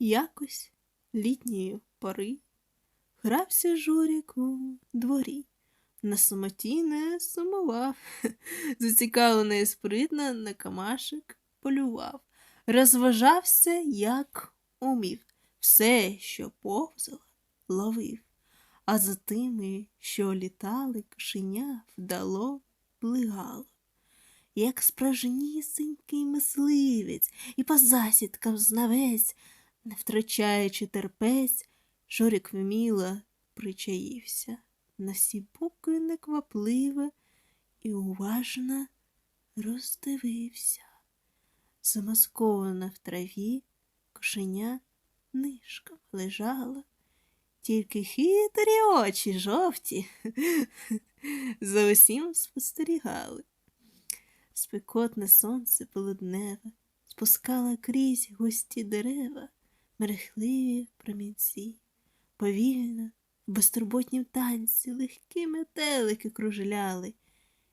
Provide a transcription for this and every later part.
Якось літньої пори. Грався Жорік у дворі. На самоті не сумував, зацікавлено і спритно на камашек полював, розважався, як умів, все, що повзало, ловив, а за тими, що літали, кошеня вдало плигало. Як справжнісінький мисливець і по засідкам знавець, не втрачаючи терпець, Жорік вміло причаївся, на сі боки неквапливо і уважно роздивився. Замаскована в траві кошеня нишком лежала, тільки хитрі очі жовті за усім спостерігали. Спекотне сонце полудневе спускало крізь густі дерева, мерехливі промінці, повільно, в безтурботнім танці легкі метелики кружляли,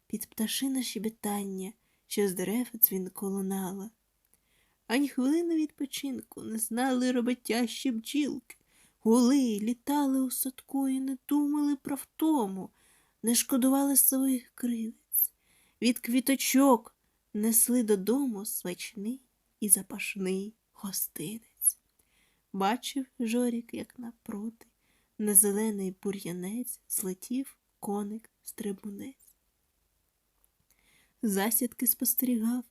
під пташине щебетання, що з дерев дзвінко лунало. Ані хвилини відпочинку не знали роботящі бджілки, гули, літали у садку і не думали про втому, не шкодували своїх кривиць. Від квіточок несли додому смачний і запашний гостинець. Бачив Жорік, як напроти, на зелений бур'янець злетів коник стрибунець. Засідки спостерігав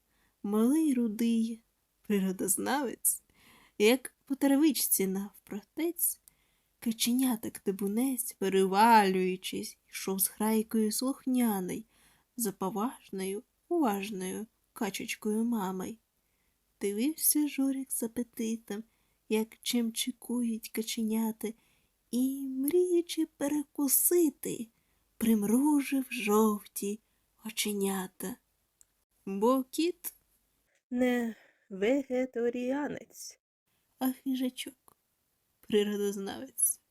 малий рудий природознавець, як по травичці навпротець, каченяток дебунець, перевалюючись, йшов з грайкою слухняний, за поважною, уважною качечкою мамой. Дивився Жорік з апетитом, як чим чекують каченяти, і, мріючи перекусити, примружив жовті оченята. Бо кіт не вегетаріанець, а хижачок, природознавець.